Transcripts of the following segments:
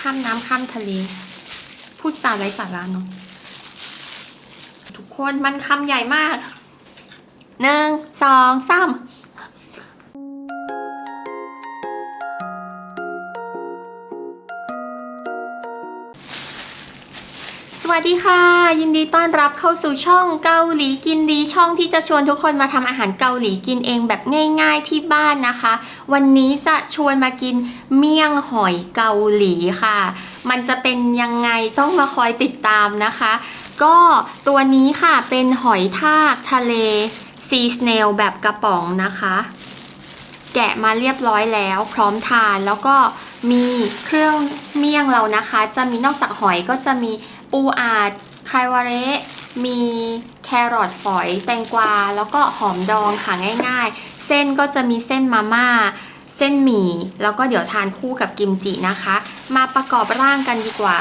ข้ามน้ำข้ามทะเล พูดจาไร้สาระเนาะทุกคนมันคำใหญ่มากหนึ่งสองสาม วัสดีค่ะ ยินดีต้อนรับเข้าสู่ช่องเกาหลีกินดีช่องที่จะชวนทุกคนมาทำอาหารเกาหลีกินเองแบบง่าย ๆที่บ้านนะคะ วันนี้จะชวนมากินเมี่ยงหอยเกาหลีค่ะ มันจะเป็นยังไงต้องมาคอยติดตามนะคะ ก็ตัวนี้ค่ะเป็นหอยทากทะเลซีสเนลแบบกระป๋องนะคะ แกะมาเรียบร้อยแล้ว พร้อมทานแล้วก็มีเครื่องเมี่ยงเรานะคะ จะมีนอกจากหอยก็จะมี ปูอาดไคาวาเระมีแครอทฝอย แตงกวา แล้วก็หอมดองค่ะง่าย ๆ เส้นก็จะมีเส้นมาม่า เส้นหมี่ แล้วก็เดี๋ยวทานคู่กับกิมจินะคะ มาประกอบร่างกันดีกว่า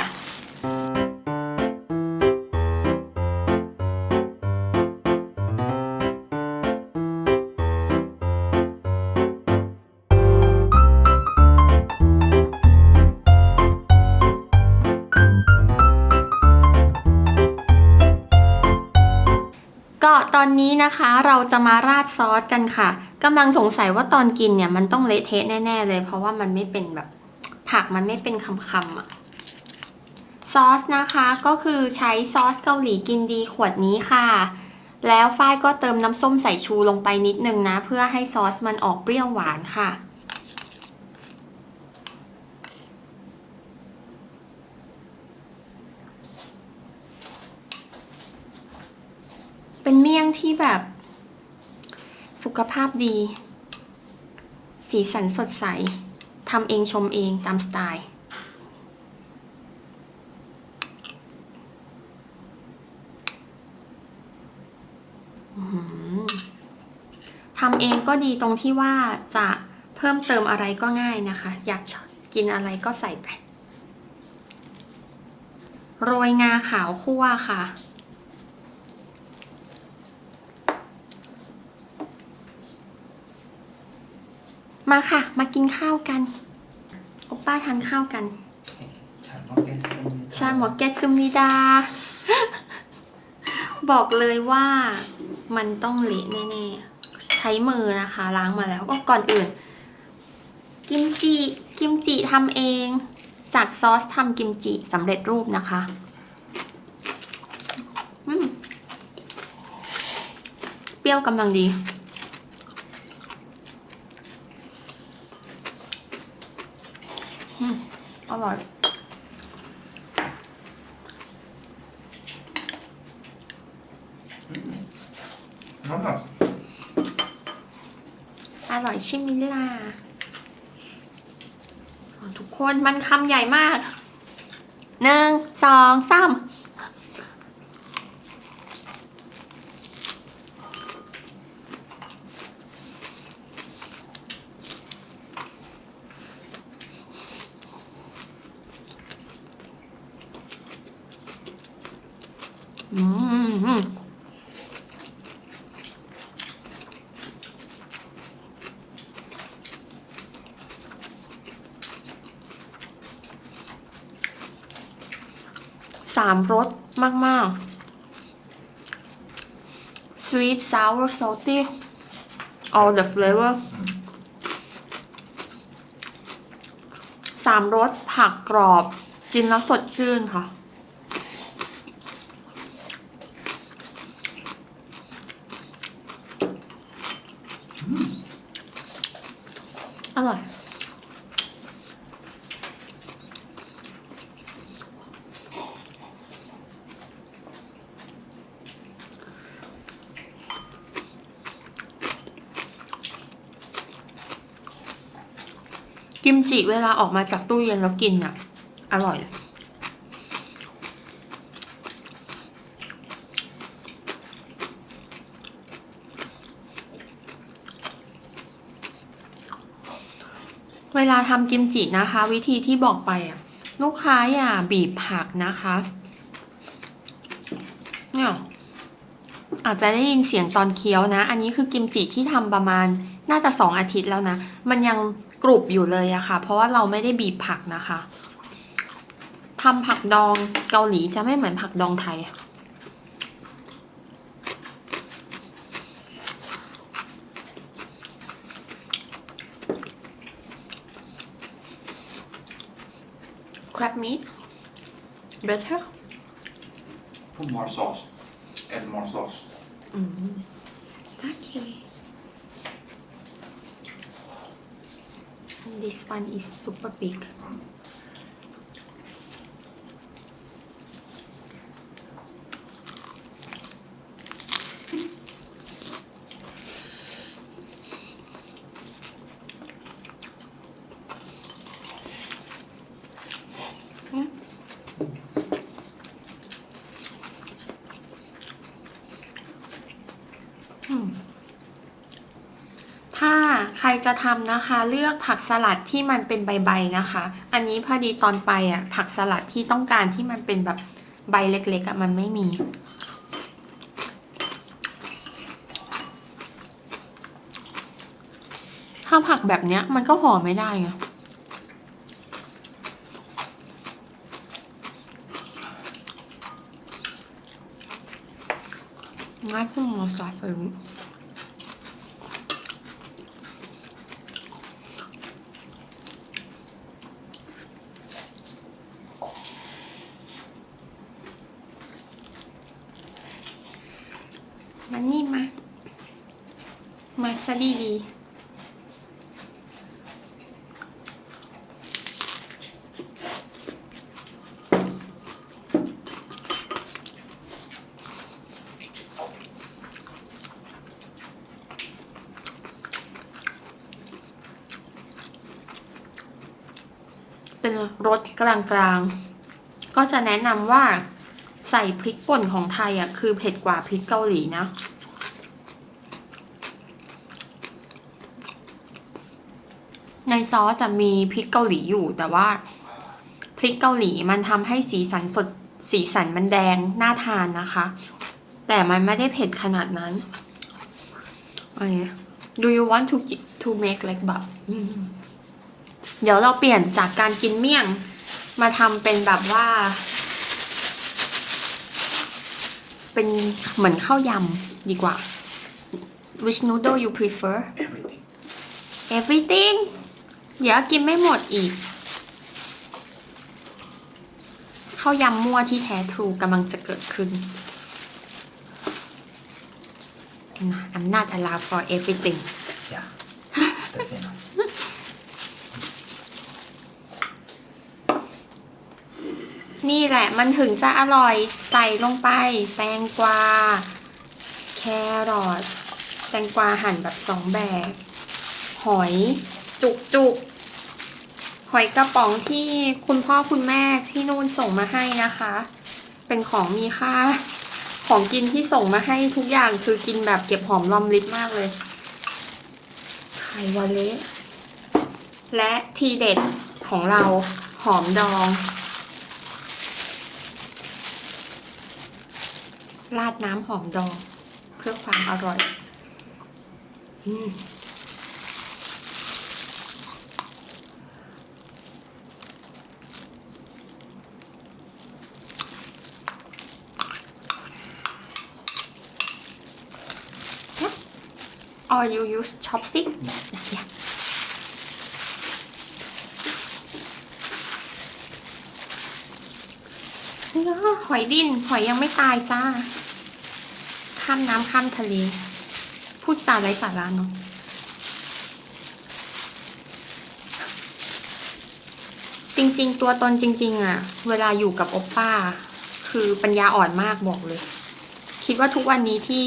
ตอนนี้นะคะเราจะมาราดซอสกันค่ะกำลังสงสัยว่าตอนกินเนี่ยมันต้องเละเทะแน่ ๆ เลย เพราะว่ามันไม่เป็นแบบผักมันไม่เป็นคำๆอะซอสนะคะก็คือใช้ซอสเกาหลีกินดีขวดนี้ค่ะ แล้วฝ้ายก็เติมน้ำส้มสายชูลงไปนิดนึงนะ เพื่อให้ซอสมันออกเปรี้ยวหวานค่ะ เป็นเมี่ยงที่แบบ สุขภาพดี สีสันสดใสทำเองชมเองตามสไตล์ทำเองก็ดีตรงที่ว่าจะเพิ่มเติมอะไรก็ง่ายนะคะ อยากกินอะไรก็ใส่ไป โรยงาขาวคั่วค่ะ มาค่ะ มากินข้าวกันโอป้าทานข้าวกันชาหมอกเกตซึมิดา บอกเลยว่ามันต้องเละแน่ๆ ใช้มือนะคะ ล้างมาแล้วก็ก่อนอื่น กิมจิ กิมจิทำเอง จากซอสทำกิมจิสำเร็จรูปนะคะเปรี้ยวกำลังดี อร่อย엄 마, อร่อยใช่ไหมล่ะอ๋อทุกคนมันคำใหญ่มากหนึ่งสองสาม อืมสามรสมาก ๆ sweet sour salty all the flavor สามรสผักกรอบ กินแล้วสดชื่นค่ะ อร่อย กิมจิเวลาออกมาจากตู้เย็นแล้วกินอะ อร่อย ลาทำกิมจินะคะ วิธีที่บอกไปอะลูกค้าอย่าบีบผักนะคะเนี่ยอาจจะได้ยินเสียงตอนเคี้ยวนะ อันนี้คือกิมจิที่ทำประมาณน่าจะสองอาทิตย์แล้วนะ มันยังกรุบอยู่เลยอะค่ะ เพราะว่าเราไม่ได้บีบผักนะคะทำผักดองเกาหลีจะไม่เหมือนผักดองไทย crab meat better Put more sauce. Add more sauce. Mmm, okay this one is super big จะทำนะคะ เลือกผักสลัดที่มันเป็นใบๆนะคะ อันนี้พอดีตอนไปอะผักสลัดที่ต้องการที่มันเป็นแบบใบเล็กๆอะมันไม่มี ถ้าผักแบบเนี้ยมันก็ห่อไม่ได้ไงง่ายขึ้นมาสายเฟิงมันนี่มา มาซะดีดีเป็น รสกลางๆ ก็จะแนะนำว่าใส่พริกป่นของไทยอะคือเผ็ดกว่าพริกเกาหลีนะ ในซอสจะมีพริกเกาหลีอยู่ แต่ว่าพริกเกาหลีมันทำให้สีสันสดสีสันมันแดงน่าทานนะคะ แต่มันไม่ได้เผ็ดขนาดนั้นอเค Do you want to to make like แบบ เดี๋ยวเราเปลี่ยนจากการกินเมี่ยงมาทำเป็นแบบว่า เป็นเหมือนข้าวยำดีกว่า Which noodle you prefer Everything. everything เดี๋ยวกินไม่หมดอีกข้าวยำมั่วที่แท้ทรูกำลังจะเกิดขึ้นนะ I'm not allowed for everything นี่แหละมันถึงจะอร่อยใส่ลงไป แตงกวา แครอทแตงกวาหั่นแบบสองแบบ หอยจุกจุกหอยกระป๋องที่คุณพ่อคุณแม่ที่นู่นส่งมาให้นะคะ เป็นของมีค่า ของกินที่ส่งมาให้ทุกอย่างคือกินแบบเก็บหอมรอมริบมากเลยไข่วาเละและทีเด็ดของเราหอมดอง ราดน้ำหอมดองเพื่อความอร่อยอืม Or you use chopstick? Yeah. นี่ก็หอยดินหอยยังไม่ตายจ้า ข้ามน้ำข้ามทะเล พูดจาไร้สาระเนาะจริง ๆ ตัวตนจริง ๆอะเวลาอยู่กับโอปป้า คือปัญญาอ่อนมากบอกเลย คิดว่าทุกวันนี้ที่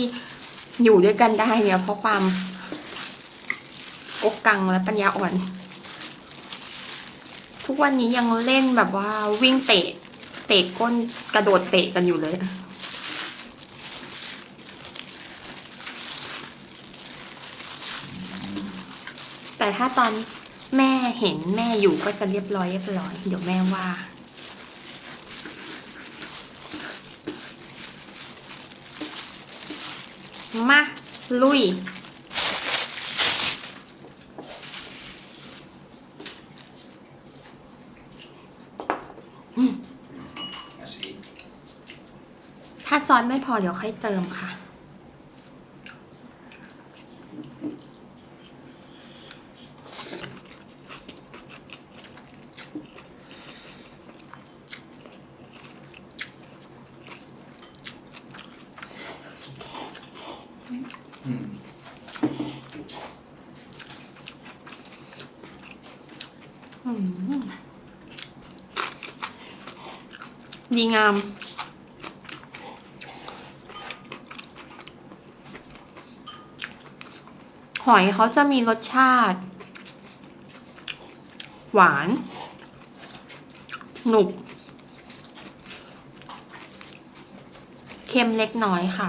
อยู่ด้วยกันได้เนี่ย เพราะความอกกังและปัญญาอ่อน ทุกวันนี้ยังเล่นแบบว่าวิ่งเตะ เตะก้นกระโดดเตะกันอยู่เลย แต่ถ้าตอนแม่เห็นแม่อยู่ก็จะเรียบร้อยเรียบร้อย เดี๋ยวแม่ว่า มาลุย ถ้าซอสไม่พอเดี๋ยวค่อยเติมค่ะ ดีงาม หอยเขาจะมีรสชาติ หวาน หนุบเค็มเล็กน้อยค่ะ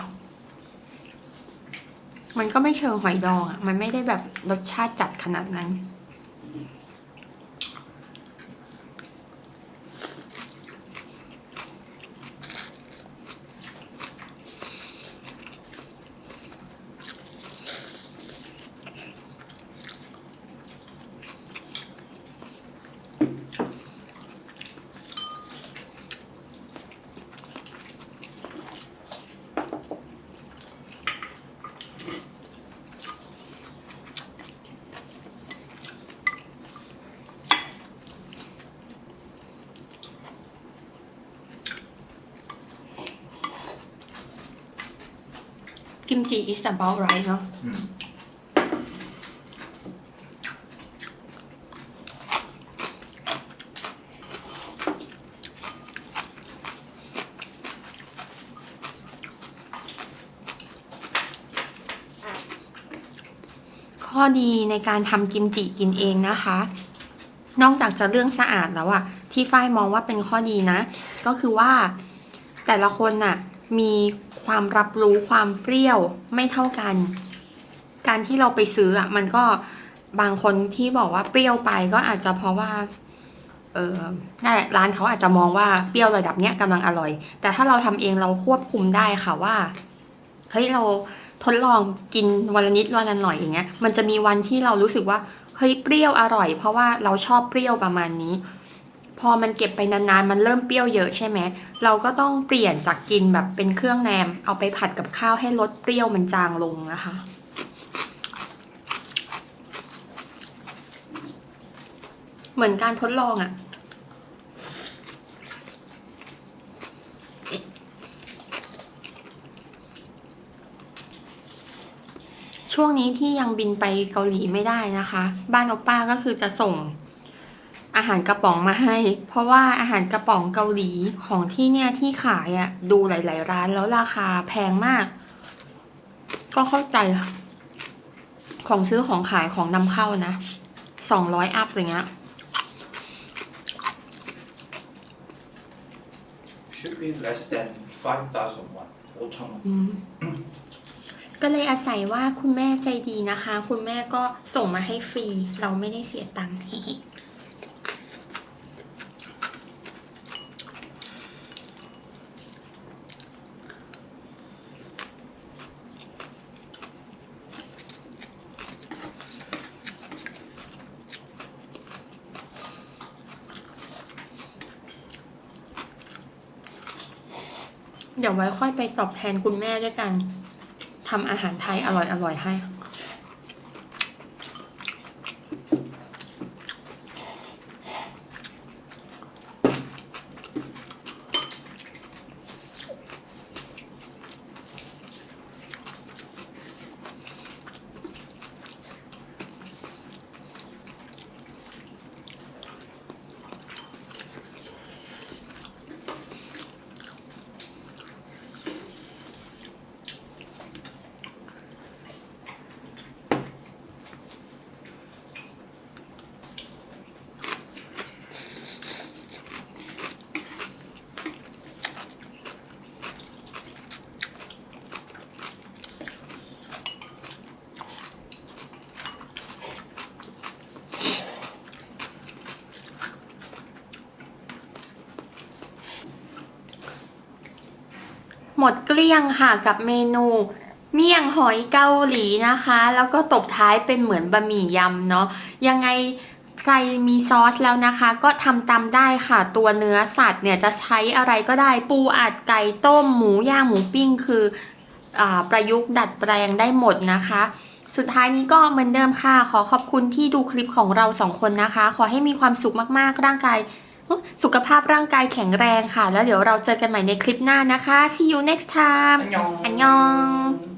มันก็ไม่เชิงหอยดองอะ่ะ มันไม่ได้แบบรสชาติจัดขนาดนั้น กิมจิ is about right เนาะข้อดีในการทำกิมจิกินเองนะคะ นอกจากจะเรื่องสะอาดแล้วอะที่ฝ้ายมองว่าเป็นข้อดีนะ ก็คือว่าแต่ละคนน่ะ มีความรับรู้ความเปรี้ยวไม่เท่ากัน การที่เราไปซื้ออะมันก็บางคนที่บอกว่าเปรี้ยวไปก็อาจจะเพราะว่า เออนั่นแหละร้านเขาอาจจะมองว่าเปรี้ยวระดับเนี้ยกำลังอร่อย แต่ถ้าเราทำเองเราควบคุมได้ค่ะว่าเฮ้ยเราทดลองกินวันละนิดวันละหน่อยอย่างเงี้ย มันจะมีวันที่เรารู้สึกว่าเฮ้ยเปรี้ยวอร่อย เพราะว่าเราชอบเปรี้ยวประมาณนี้ พอมันเก็บไปนานๆ มันเริ่มเปรี้ยวเยอะใช่ไหม เราก็ต้องเปลี่ยนจากกินแบบเป็นเครื่องแนม เอาไปผัดกับข้าวให้รสเปรี้ยวมันจางลงนะคะ เหมือนการทดลองอะช่วงนี้ที่ยังบินไปเกาหลีไม่ได้นะคะ บ้านอป้าก็คือจะส่ง อาหารกระป๋องมาให้ เพราะว่าอาหารกระป๋องเกาหลีของที่เนี่ยที่ขายอะ่ะดูหลาย ๆ ร้านแล้วราคาแพงมาก ก็เข้าใจค่ะของซื้อของขายของนำเข้านะสองร้อยอัพอย่างเงี้ย Should be less than 5,000 won. 5,000 won. อืมก็เลยอาศัยว่าคุณแม่ใจดีนะคะ คุณแม่ก็ส่งมาให้ฟรี เราไม่ได้เสียตังค์ เดี๋ยวไว้ค่อยไปตอบแทนคุณแม่ด้วยกันทำอาหารไทยอร่อยๆให้ หมดเกลี้ยงค่ะกับเมนูเมี่ยงหอยเกาหลีนะคะ แล้วก็ตบท้ายเป็นเหมือนบะหมี่ยำเนาะยังไงใครมีซอสแล้วนะคะ ก็ทำตามได้ค่ะ ตัวเนื้อสัตว์เนี่ยจะใช้อะไรก็ได้ปูอัดไก่ต้มหมูย่างหมูปิ้ง คืออประยุกต์ดัดแปลงได้หมดนะคะ สุดท้ายนี้ก็เหมือนเดิมค่ะ ขอขอบคุณที่ดูคลิปของเราสองคนนะคะ ขอให้มีความสุขมากๆร่างกาย สุขภาพร่างกายแข็งแรงค่ะ แล้วเดี๋ยวเราเจอกันใหม่ในคลิปหน้านะคะ see you next time อันยองอันยอง